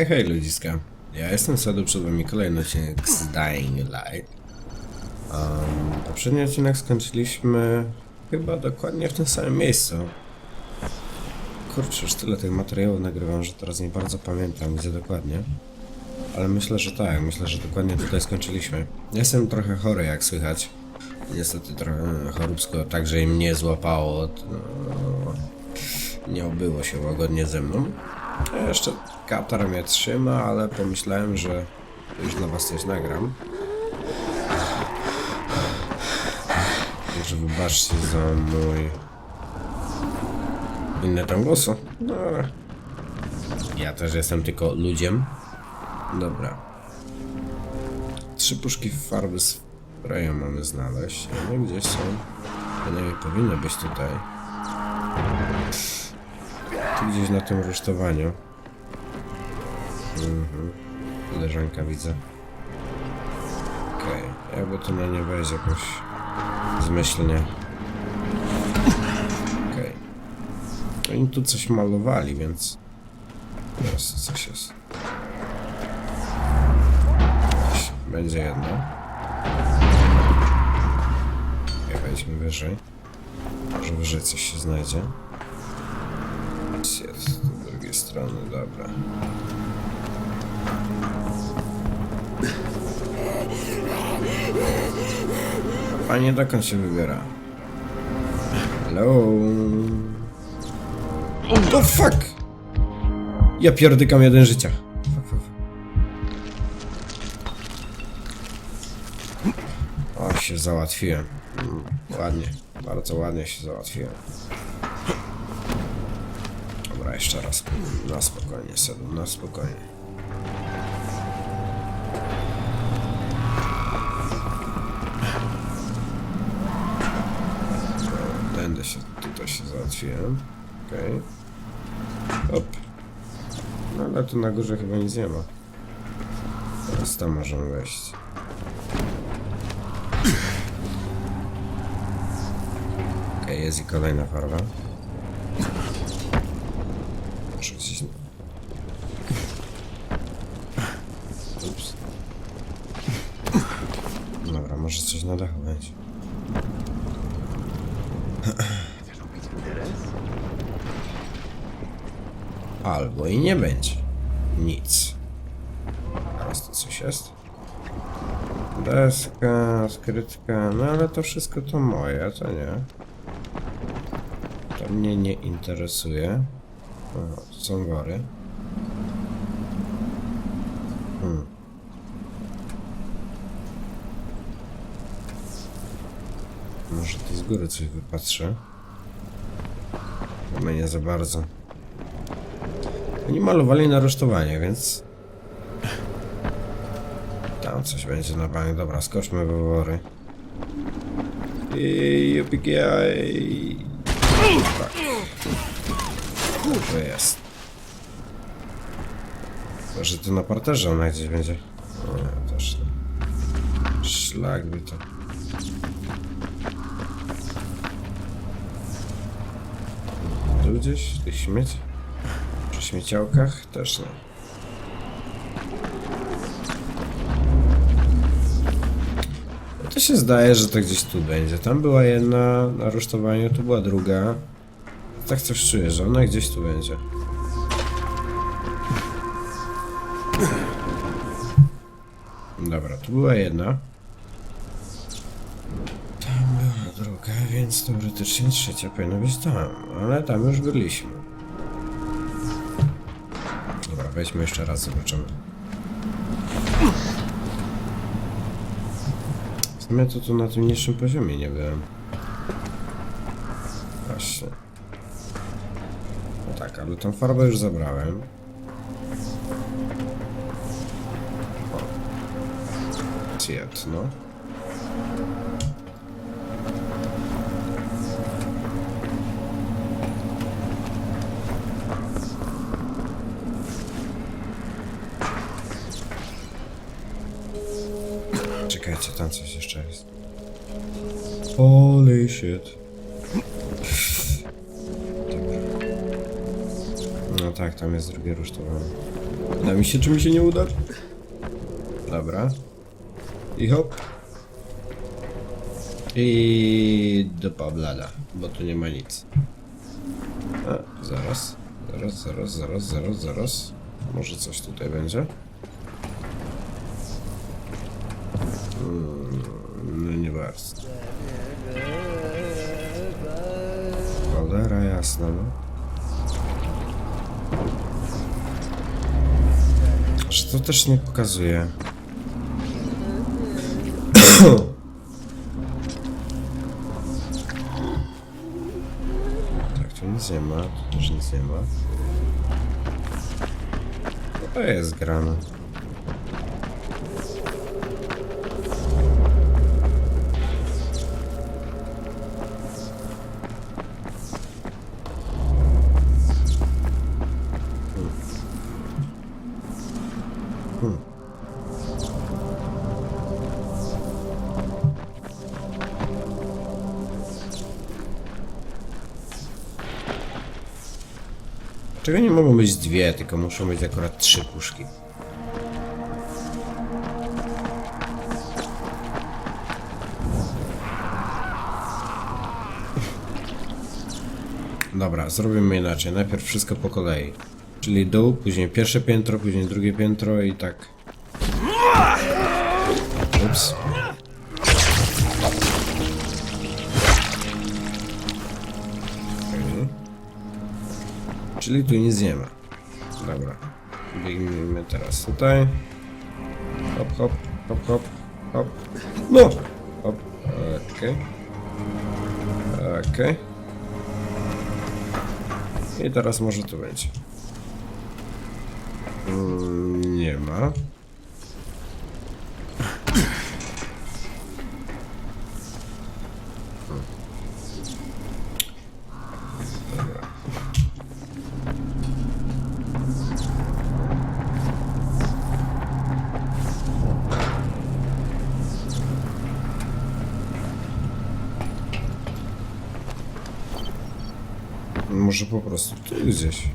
Hej, hej ludziska. Ja jestem Sadu, przed wami kolejny odcinek z Dying Light. Um, poprzedni odcinek skończyliśmy chyba dokładnie w tym samym miejscu. Kurczę, już tyle tych materiałów nagrywam, że teraz nie bardzo pamiętam gdzie dokładnie. Ale myślę, że tak, myślę, że dokładnie tutaj skończyliśmy. Jestem trochę chory, jak słychać. Niestety trochę choróbsko, także i mnie złapało. No, nie obyło się łagodnie ze mną. Ja Jeszcze katar mnie trzyma, ale pomyślałem, że już dla was coś nagram. Także wybaczcie za mój inny ton głosu. No, ale ja też jestem tylko ludziem. Dobra. Trzy puszki farby sprayu mamy znaleźć. One gdzieś są. Przynajmniej powinny być tutaj. Tu gdzieś na tym rusztowaniu. Mhm. Leżanka widzę. Okej. Jakby to na nie wejść jakoś zmyślnie. Okej. Oni tu coś malowali, więc... Teraz coś jest. Będzie jedno. Okej, wejdźmy wyżej. Może wyżej coś się znajdzie. Strony, dobra. Panie dokąd się wybiera? Hello? Oh fuck! Ja pierdykam jeden życia. O, się załatwiłem. Ładnie, bardzo ładnie się załatwiłem. Jeszcze raz. Na spokojnie, Sedu, na spokojnie. Będę się, tutaj się załatwiłem. Okej. Hop. No ale tu na górze chyba nic nie ma. Teraz tam możemy wejść. Okej, jest i kolejna farba. Gdzieś... Ups. Dobra, może coś na dachu będzie. Albo i nie będzie. Nic. Teraz to coś jest. Deska, skrytka, no ale to wszystko to moje, to nie. To mnie nie interesuje. To są wory. Hmm. Może tu z góry coś wypatrzę. Chyba nie za bardzo. Oni malowali na rusztowanie, więc... Tam coś będzie na bank. Dobra, skoczmy we wory. I jupiki Tak. To jest. Może tu na parterze ona gdzieś będzie. Nie, też nie. Szlak by to. Tu gdzieś? Tych śmieci? Przy śmieciałkach? Też nie. No To się zdaje, że to gdzieś tu będzie. Tam była jedna na rusztowaniu, tu była druga. Tak coś czuję, że ona gdzieś tu będzie. Dobra, tu była jedna. Tam była druga, więc teoretycznie trzecia powinna być tam. Ale tam już byliśmy. Dobra, wejdźmy jeszcze raz, zobaczymy. W sumie to tu na tym niższym poziomie nie byłem. Tą farbę już zabrałem. O. Jedno. Czekajcie, tam coś jeszcze jest. Holy shit. Tak, tam jest drugie rusztowanie. Uda mi się, czy mi się nie uda? Dobra. I hop. I do Pablada, bo tu nie ma nic. A, zaraz. Zaraz, zaraz, zaraz, zaraz, zaraz. Może coś tutaj będzie? Mm, No nie bardzo. Cholera jasna, no. Że to też nie pokazuje. tak, tu nic nie ma, tu też nic nie ma. Być dwie, tylko muszą być akurat trzy puszki. Dobra, zrobimy inaczej. Najpierw wszystko po kolei. Czyli dół, później pierwsze piętro, później drugie piętro i tak. Ups. Czyli tu nic nie ma. Dobra. Biegnijmy teraz tutaj. Hop, hop, hop, hop, hop. No! Hop. Okej. Okej. I teraz może tu będzie. Mm, nie ma. Może po prostu tu gdzieś.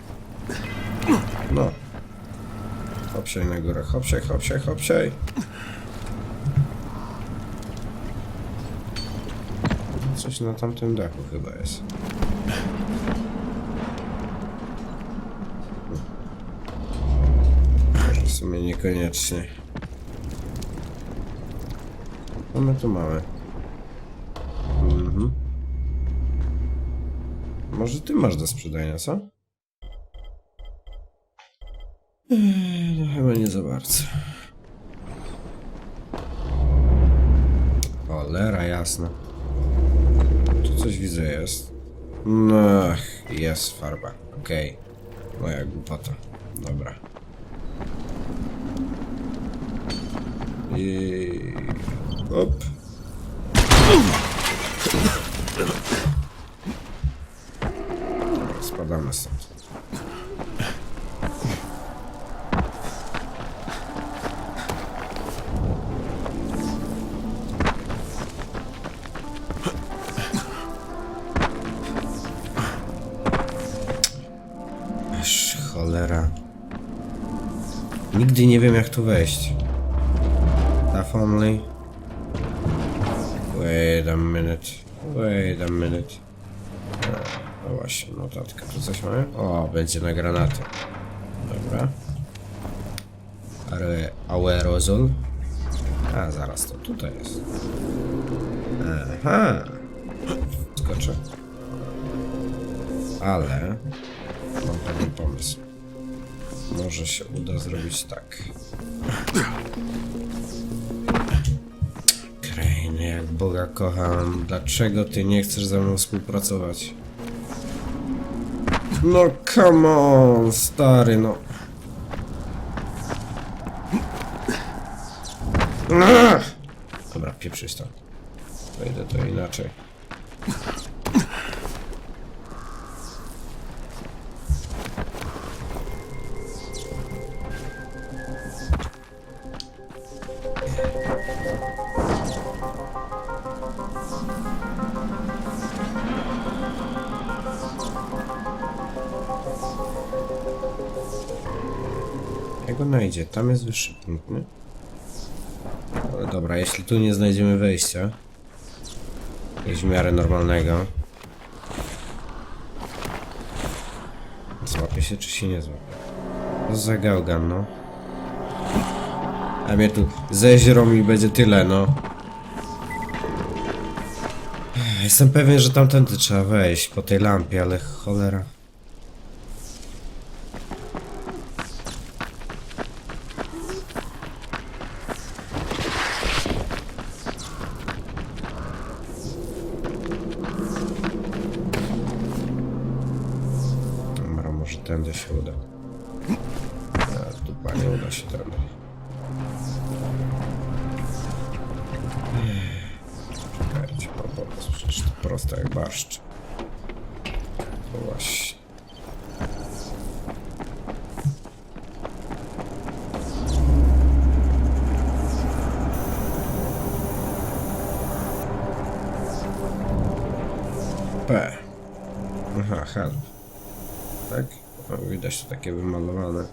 No. Hopsiaj na górę, hopsiaj, hopsiaj, hopsiaj. Coś na tamtym dachu chyba jest. W sumie niekoniecznie. Co my tu mamy? Mhm. Może ty masz do sprzedania, co? Eee, No chyba nie za bardzo. Cholera jasna. Tu coś widzę jest. No, ach, jest farba. Okej. Moja głupota. Dobra. I... Hop. Spadamy stąd. Cholera. Nigdy nie wiem jak tu wejść. Staff only. Wait a minute. Wait a minute. No notatka. Tu coś mamy? O, będzie na granaty. Dobra. Are, aerozol. A, zaraz, to tutaj jest. Aha. Skoczę. Ale mam pewien pomysł. Może się uda zrobić tak. Crane, jak Boga kocham, dlaczego ty nie chcesz ze mną współpracować? No come on, stary, no. Ach! Dobra, pieprzyć to. Wejdę to inaczej. Tam jest wyższy punkt, nie? Ale dobra, jeśli tu nie znajdziemy wejścia, jakiegoś w miarę normalnego, złapie się czy się nie złapie? To za gałgan, no. A mnie tu zeźrą i będzie tyle, no. Jestem pewien, że tamtędy trzeba wejść po tej lampie, ale cholera. Widać to takie wymalowane.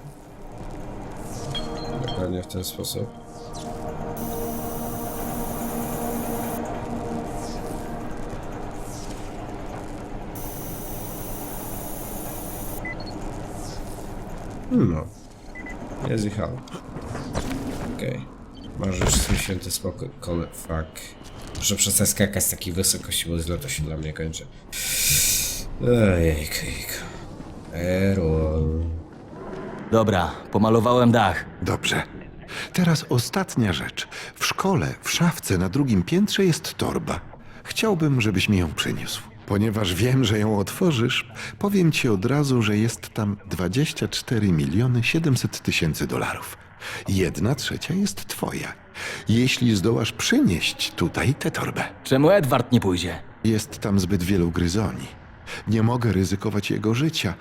Dokładnie w ten sposób. No. I help. Okej. Masz już swój święty spokój. Kole, fuck. Muszę przestać skakać z takiej wysokości, bo źle to się dla mnie kończy. Ejejku, jejku. Dobra, pomalowałem dach. Dobrze. Teraz ostatnia rzecz. W szkole, w szafce na drugim piętrze jest torba. Chciałbym, żebyś mi ją przyniósł. Ponieważ wiem, że ją otworzysz, powiem ci od razu, że jest tam 24 miliony 700 tysięcy dolarów. Jedna trzecia jest twoja. Jeśli zdołasz przynieść tutaj tę torbę. Czemu Edward nie pójdzie? Jest tam zbyt wielu gryzoni. Nie mogę ryzykować jego życia.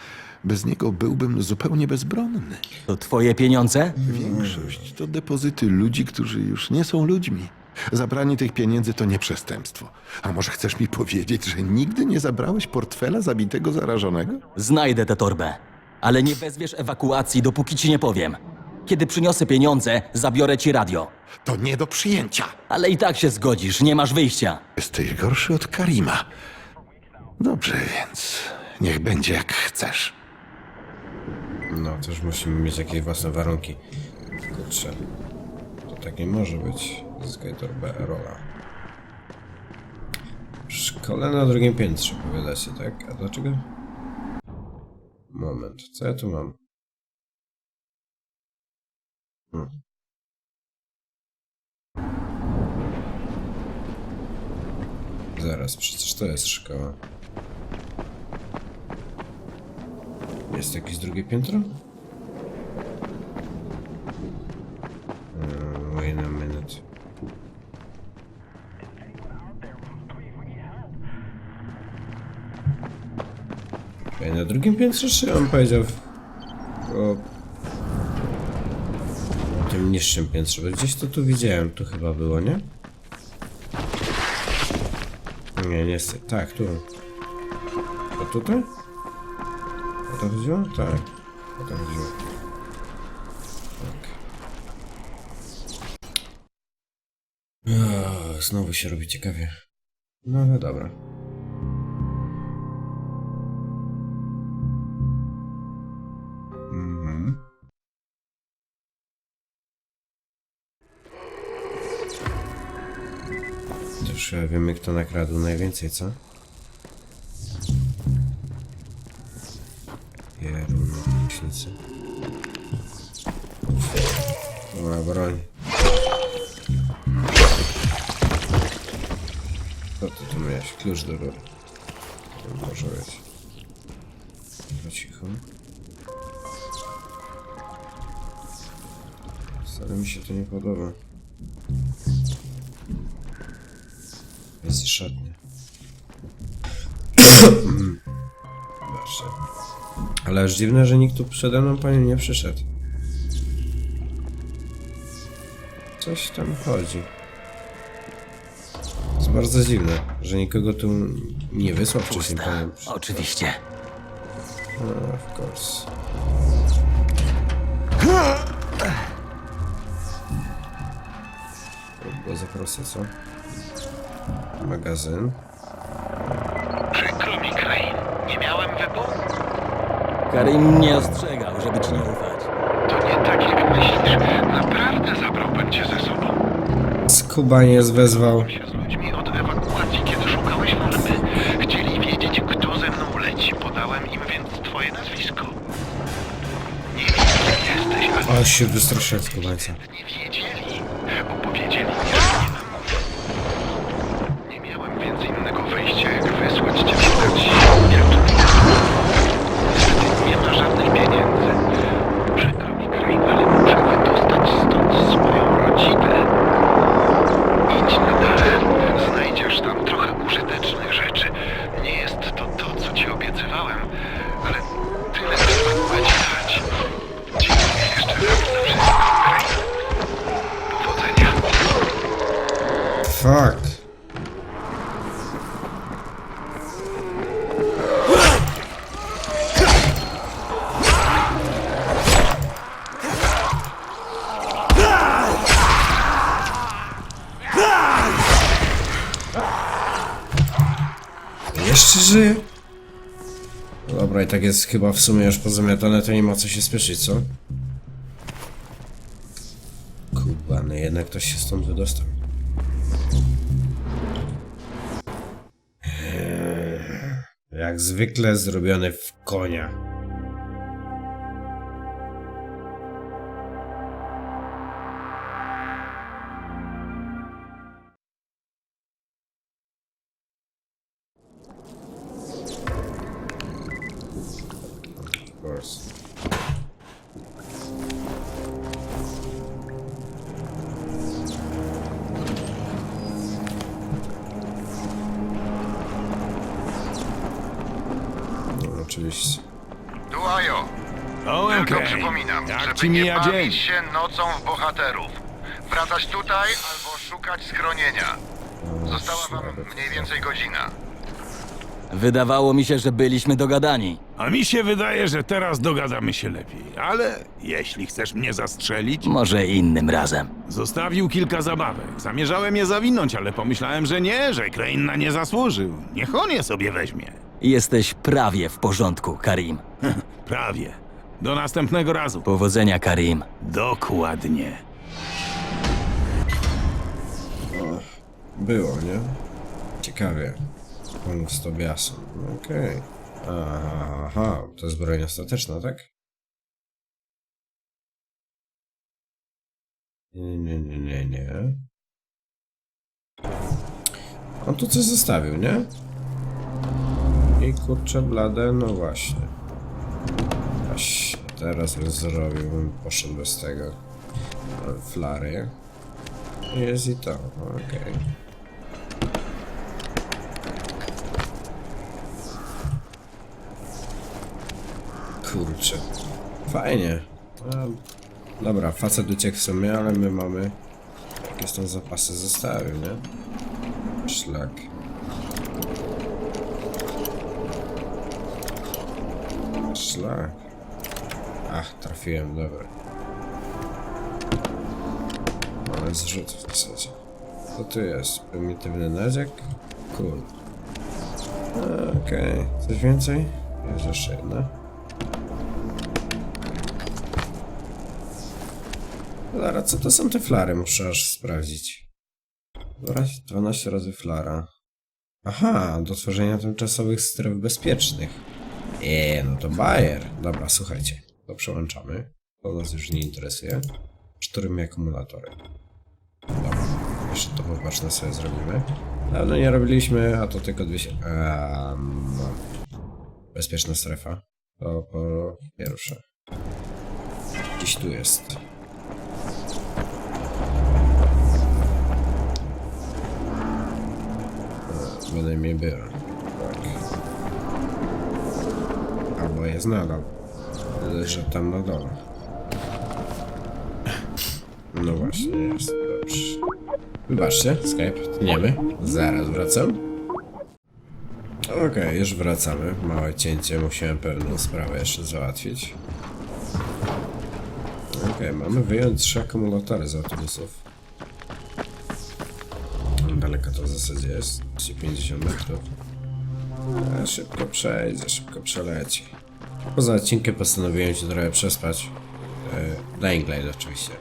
Bez niego byłbym zupełnie bezbronny. To twoje pieniądze? Większość to depozyty ludzi, którzy już nie są ludźmi. Zabranie tych pieniędzy to nie przestępstwo. A może chcesz mi powiedzieć, że nigdy nie zabrałeś portfela zabitego zarażonego? Znajdę tę torbę. Ale nie wezwiesz ewakuacji, dopóki ci nie powiem. Kiedy przyniosę pieniądze, zabiorę ci radio. To nie do przyjęcia. Ale i tak się zgodzisz, nie masz wyjścia. Jesteś gorszy od Karima. Dobrze, więc niech będzie jak chcesz. No, też musimy mieć jakieś własne warunki. Kurczę. To tak nie może być. Erola. W szkole na drugim piętrze, powiadacie, tak? A dlaczego? Moment, co ja tu mam? Hmm. Zaraz, przecież to jest szkoła. Jest jakieś drugie piętro? Hmm, wait a minute. Na drugim piętrze czy on powiedział o, o tym niższym piętrze? Bo gdzieś to tu widziałem, tu chyba było, nie? Nie, niestety. Tak, tu. A tutaj? To chodziło? Tak. To. Tak. Znowu się robi ciekawie. No ale dobra. Mhm. Wiemy, kto nakradł najwięcej, co? Pierun, leśnicy. Dobra, broń. Co ty tu miałeś? Klucz do rury. To może być. Chyba cicho. Wcale mi Ale aż dziwne, że nikt tu przede mną panie nie przyszedł. Coś tam chodzi. Jest bardzo dziwne, że nikogo tu nie wysłał wcześniej Pusta, panem. oczywiście. No, of course. To było za proste, co? Magazyn. Karim mnie ostrzegał, żeby ci nie ufać. To nie tak, jak myślisz. Naprawdę zabrałbym cię ze sobą. Skubaniec wezwał. się z ludźmi od ewakuacji, kiedy szukałeś farmy. Chcieli wiedzieć, kto ze mną leci. Podałem im więc twoje nazwisko. Nie wiem, kim jesteś, ale O, się wystraszyłem skubańca. nie wiedzieli. Opowiedzieli mi, że nie Jeszcze żyje? No Dobra, i tak jest chyba w sumie już pozamiatane, to nie ma co się spieszyć, co? Kubany, jednak ktoś się stąd wydostał. Jak zwykle zrobiony w konia. Oczywiście. Duajo, Ołem, tylko przypominam, Jak żeby ci nie mija bawić dzień? się nocą w bohaterów. Wracać tutaj albo szukać schronienia. Została wam mniej więcej godzina. Wydawało mi się, że byliśmy dogadani. A mi się wydaje, że teraz dogadamy się lepiej. Ale jeśli chcesz mnie zastrzelić, Może innym razem. zostawił kilka zabawek. Zamierzałem je zawinąć, ale pomyślałem, że nie, że Crane na nie zasłużył. Niech on je sobie weźmie. Jesteś prawie w porządku, Karim. Prawie. Do następnego razu. Powodzenia, Karim. Dokładnie. Było, nie? Ciekawie. On z Tobiasem. Okej. Aha, to jest broń ostateczna, tak? Nie, nie, nie, nie, nie. On tu coś zostawił, nie? I kurczę blade, no właśnie. Teraz bym zrobił, bym poszedł bez tego. Flary. Jest i to, okej. Kurczę. Fajnie. Dobra, facet uciekł w sumie, ale my mamy jakieś tam zapasy zostawił, nie? Szlak. Szlak. Ach, trafiłem, dobra. Ale zrzut w zasadzie. Co tu jest? Prymitywny nadziek? Cool. Okej. Coś więcej? Jest jeszcze jedna. Lara, co to są te flary? Muszę aż sprawdzić. Dobra, 12 razy flara. Aha, do tworzenia tymczasowych stref bezpiecznych. Eee, no to Bayer. Dobra, słuchajcie. To przełączamy. To nas już nie interesuje. Czterymi akumulatory. Dobra, jeszcze to popatrzne sobie zrobimy. Dawno nie robiliśmy, a to tylko dwie się... Um, bezpieczna strefa. To po pierwsze. Gdzieś tu jest. E, Bynajmniej było. Tak. Albo jest nadal. Leży tam na dole. No właśnie, jest. Dobrze. Wybaczcie, Skype, tniemy. Zaraz wracam. Okej, już wracamy. Małe cięcie, musiałem pewną sprawę jeszcze załatwić. Okej, mamy wyjąć trzy akumulatory z autobusów. to w zasadzie jest? 250 metrów. A, szybko przejdzie, szybko przeleci. Poza odcinkiem postanowiłem się trochę przespać. E, Dying Light oczywiście.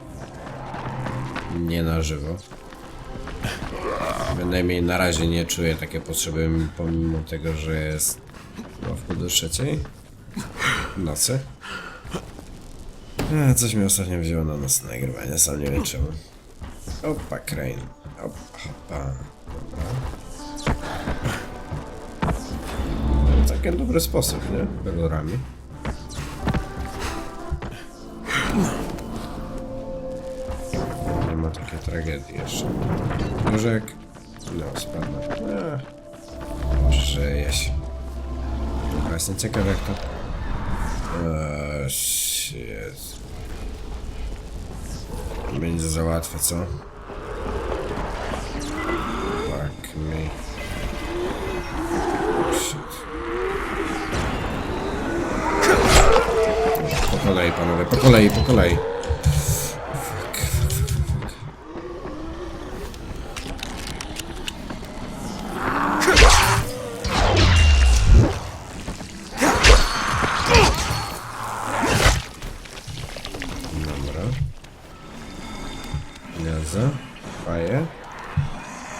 Nie na żywo. Bynajmniej na razie nie czuję takiej potrzeby, pomimo tego, że jest pół do trzeciej nocy. A, coś mi ostatnio wzięło na nas nagrywanie, sam nie wiem czemu. Opa, Crane. Opa, hopa. Dobra. Całkiem dobry sposób, nie? Kolorami. Nie ma takiej tragedii jeszcze. Jak... No, spadnę. Eee, Żyje się. Dobra, jestem ciekaw jak to... Eee. Będzie za łatwe, co? Fuck me. Panowie, po kolei, po kolei. Dobra. Gniazdo. Faje.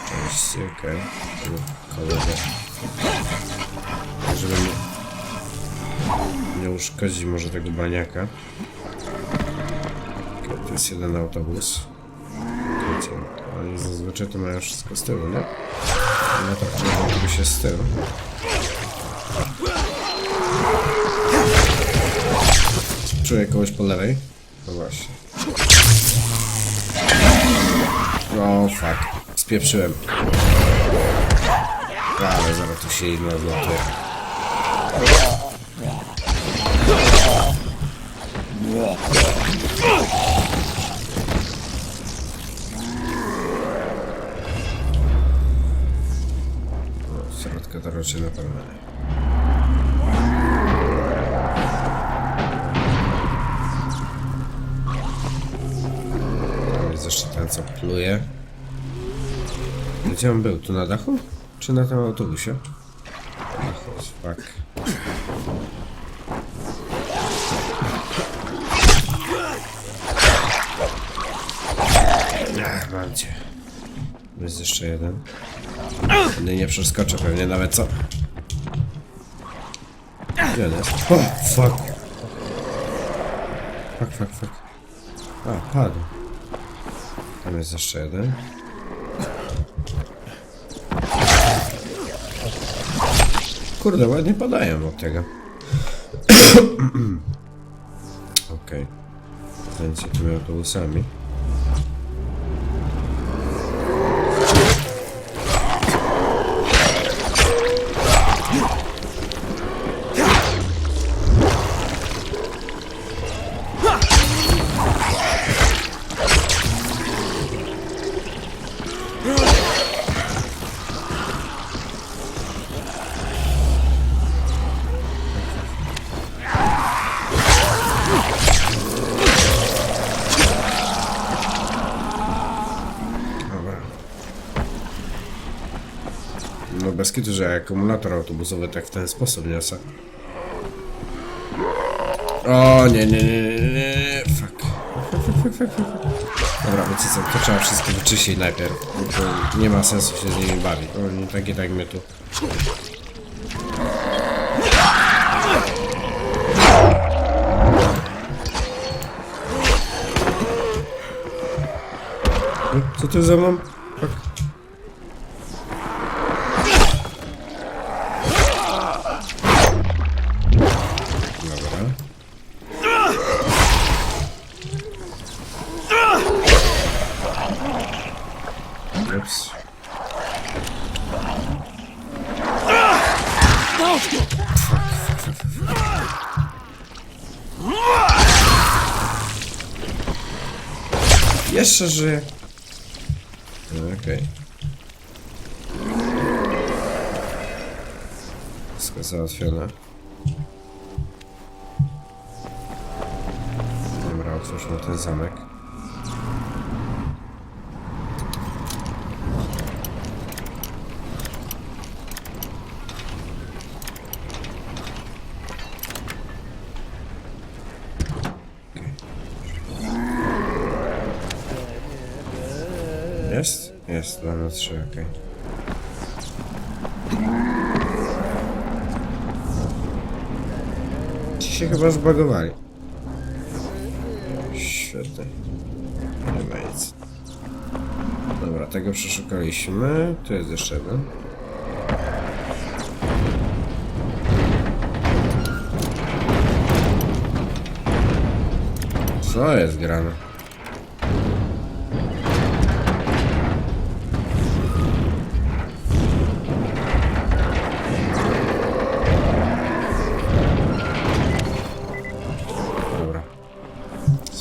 Oczywiście, okej. Nie uszkodzić może tego baniaka. To jest jeden autobus. Wiecie, oni zazwyczaj to mają wszystko z tyłu, nie? No to w autobusie z tyłu. Czuję kogoś po lewej. No właśnie. No fuck. Spieprzyłem. Ale zaraz tu się inna odlatuje. To raczej na jeszcze ten, co pluje. Gdzie on był? Tu na dachu? Czy na tym autobusie? Dachu, fuck. Ach, mam cię. Jest jeszcze jeden. Wtedy nie przeskoczę pewnie nawet co. Gdzie on jest? O, fuck. Fuck, fuck, fuck. A, padł. Tam jest jeszcze jeden. Kurde, ładnie padają od tego. Okej. Okay. Kręcę tymi autobusami. Bez kitu, że akumulator autobusowy tak w ten sposób niosę. O nie, nie, nie, nie, nie, fuck. Dobra, wiecie co, to trzeba wszystko wyczyścić najpierw. nie ma sensu się z nimi bawić. Oni tak i tak mnie tu... Co ty ze mną? Fuck. Jeszcze żyje. Okej. Wszystko załatwione. Jest? Jest, 2 na 3, okej. Ci się chyba zbagowali. Świetnie. Nie ma nic. Dobra, tego przeszukaliśmy. Tu jest jeszcze jeden. Co jest grane?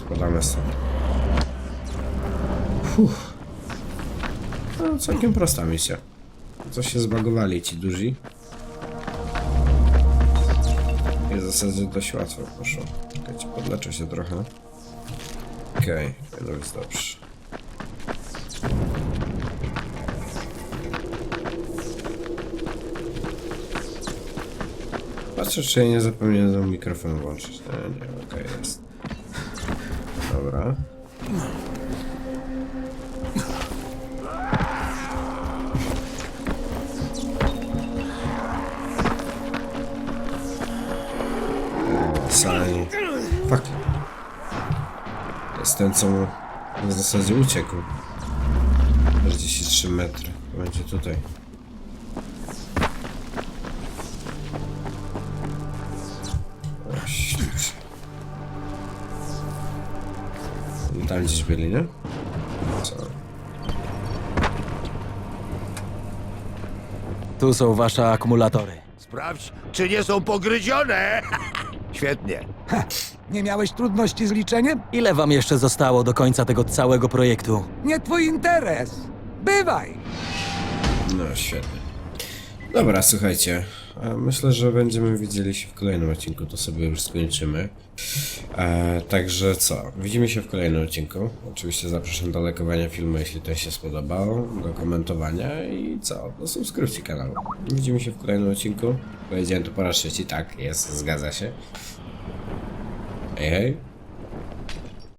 Spadamy stąd. Fuh. No, całkiem prosta misja. Coś się zbagowali ci duzi. I w zasadzie dość łatwo poszło. Czekajcie, podleczę się trochę. Okej, okay, no jest dobrze. Patrzę, czy ja nie zapomniałem mikrofon włączyć. Nie, nie, okej, jest. Dobra. Sali. Fuck. Jest ten, co mu w zasadzie uciekł. 43 metry. Będzie tutaj. Tam gdzieś byli, nie? Co? Tu są wasze akumulatory. Sprawdź, czy nie są pogryzione. Świetnie. Nie miałeś trudności z liczeniem? Ile wam jeszcze zostało do końca tego całego projektu? Nie twój interes. Bywaj! No, świetnie. Dobra, słuchajcie. E, Myślę, że będziemy widzieli się w kolejnym odcinku, to sobie już skończymy. E, także co? Widzimy się w kolejnym odcinku. Oczywiście zapraszam do lajkowania filmu, jeśli ten się spodobał, do komentowania i co? Do subskrypcji kanału. Widzimy się w kolejnym odcinku. Powiedziałem to po raz trzeci, tak, jest, zgadza się. Hej, hej.